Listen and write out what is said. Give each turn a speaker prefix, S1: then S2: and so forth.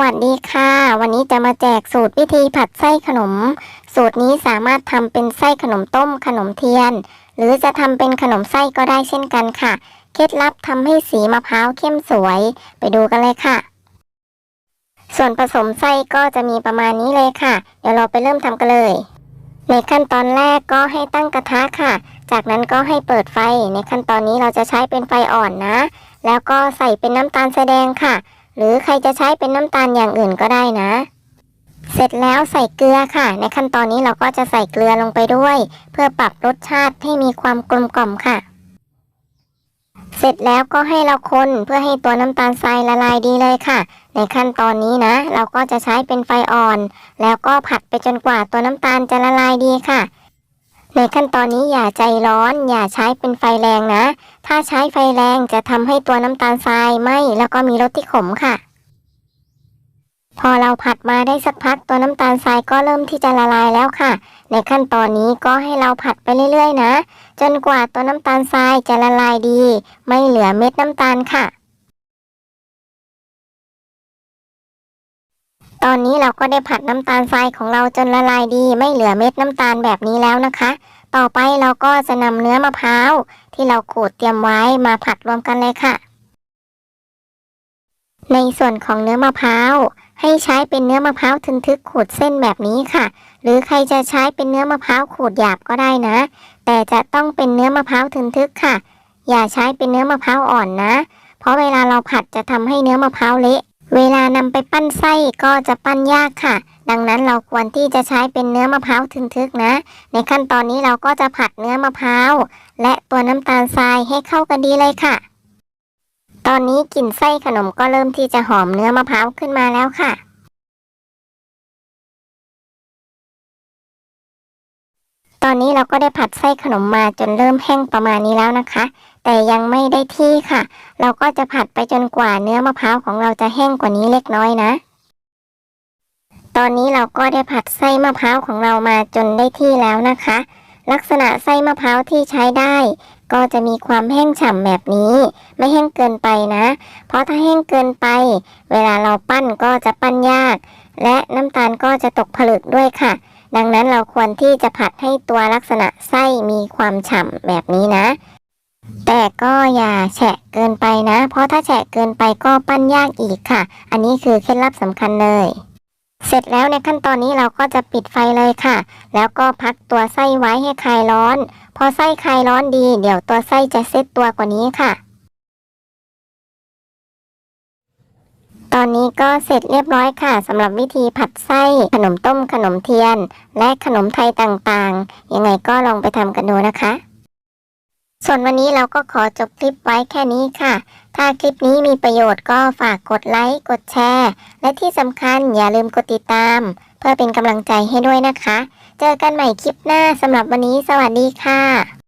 S1: วัสดีค่ะ วันนี้จะมาแจกสูตรวิธีผัดไส้ขนม สูตรนี้สามารถทำเป็นไส้ขนมต้มขนมเทียน หรือจะทำเป็นขนมไส้ก็ได้เช่นกันค่ะ เคล็ดลับทำให้สีมะพร้าวเข้มสวย ไปดูกันเลยค่ะ ส่วนผสมไส้ก็จะมีประมาณนี้เลยค่ะ เดี๋ยวเราไปเริ่มทำกันเลย ในขั้นตอนแรกก็ให้ตั้งกระทะค่ะ จากนั้นก็ให้เปิดไฟ ในขั้นตอนนี้เราจะใช้เป็นไฟอ่อนนะ แล้วก็ใส่เป็นน้ำตาลแสดงค่ะ หรือใครจะใช้เป็นน้ำตาลอย่างอื่นก็ได้นะ เสร็จแล้วใส่เกลือค่ะ ในขั้นตอนนี้เราก็จะใส่เกลือลงไปด้วย เพื่อปรับรสชาติให้มีความกลมกล่อมค่ะ เสร็จแล้วก็ให้เราคนเพื่อให้ตัวน้ำตาลทรายละลายดีเลยค่ะ ในขั้นตอนนี้นะ เราก็จะใช้เป็นไฟอ่อน แล้วก็ผัดไปจนกว่าตัวน้ำตาลจะละลายดีค่ะ ในขั้นตอนนี้อย่าใจร้อนอย่าใช้เป็นไฟแรงนะ ถ้าใช้ไฟแรงจะทำให้ตัวน้ำตาลทรายไหมแล้วก็มีรสที่ขมค่ะ พอเราผัดมาได้สักพักตัวน้ำตาลทรายก็เริ่มที่จะละลายแล้วค่ะ ในขั้นตอนนี้ก็ให้เราผัดไปเรื่อยๆ นะ จนกว่าตัวน้ำตาลทรายจะละลายดี ไม่เหลือเม็ดน้ำตาลค่ะ ตอนนี้เราก็ได้ผัดน้ำตาลทรายของเราจนละลายดี ไม่เหลือเม็ดน้ำตาลแบบนี้แล้วนะคะ ต่อไปเราก็จะนำเนื้อมะพร้าวที่เราขูดเตรียมไว้มาผัดรวมกันเลยค่ะ ในส่วนของเนื้อมะพร้าวให้ใช้เป็นเนื้อมะพร้าวทึนทึกขูดเส้นแบบนี้ค่ะ หรือใครจะใช้เป็นเนื้อมะพร้าวขูดหยาบก็ได้นะ แต่จะต้องเป็นเนื้อมะพร้าวทึนทึกค่ะ อย่าใช้เป็นเนื้อมะพร้าวอ่อนนะ เพราะเวลาเราผัดจะทำให้เนื้อมะพร้าวเละ เวลานำไปปั้นไส้ก็จะปั้นยากค่ะ ดังนั้นเราควรที่จะใช้เป็นเนื้อมะพร้าวทึนทึกนะ ในขั้นตอนนี้เราก็จะผัดเนื้อมะพร้าว และตัวน้ำตาลทรายให้เข้ากันดีเลยค่ะ ตอนนี้กลิ่นไส้ขนมก็เริ่มที่จะหอมเนื้อมะพร้าวขึ้นมาแล้วค่ะตอนนี้เราก็ได้ผัดไส้ขนมมาจนเริ่มแห้งประมาณนี้แล้วนะคะ แต่ยังไม่ได้ที่ค่ะ เราก็จะผัดไปจนกว่าเนื้อมะพร้าวของเราจะแห้งกว่านี้เล็กน้อยนะ ตอนนี้เราก็ได้ผัดไส้มะพร้าวของเรามาจนได้ที่แล้วนะคะ ลักษณะไส้มะพร้าวที่ใช้ได้ ก็จะมีความแห้งฉ่ำแบบนี้ ไม่แห้งเกินไปนะ เพราะถ้าแห้งเกินไป เวลาเราปั้นก็จะปั้นยาก และน้ำตาลก็จะตกผลึกด้วยค่ะดังนั้นเราควรที่จะผัดให้ตัวลักษณะไส้มีความฉ่ำแบบนี้นะ แต่ก็อย่าแฉะเกินไปนะ เพราะถ้าแฉะเกินไปก็ปั้นยากอีกค่ะ อันนี้คือเคล็ดลับสำคัญเลย เสร็จแล้วในขั้นตอนนี้เราก็จะปิดไฟเลยค่ะ แล้วก็พักตัวไส้ไว้ให้คลายร้อน พอไส้คลายร้อนดี เดี๋ยวตัวไส้จะเซตตัวกว่านี้ค่ะ ตอนนี้ก็เสร็จเรียบร้อยค่ะสำหรับวิธีผัดไส้ขนมต้มขนมเทียน และขนมไทยต่างๆ ยังไงก็ลองไปทำกันดูนะคะ ส่วนวันนี้เราก็ขอจบคลิปไว้แค่นี้ค่ะ ถ้าคลิปนี้มีประโยชน์ก็ฝากกดไลค์ กดแชร์ และที่สำคัญอย่าลืมกดติดตาม เพื่อเป็นกำลังใจให้ด้วยนะคะ เจอกันใหม่คลิปหน้าสำหรับวันนี้ สวัสดีค่ะ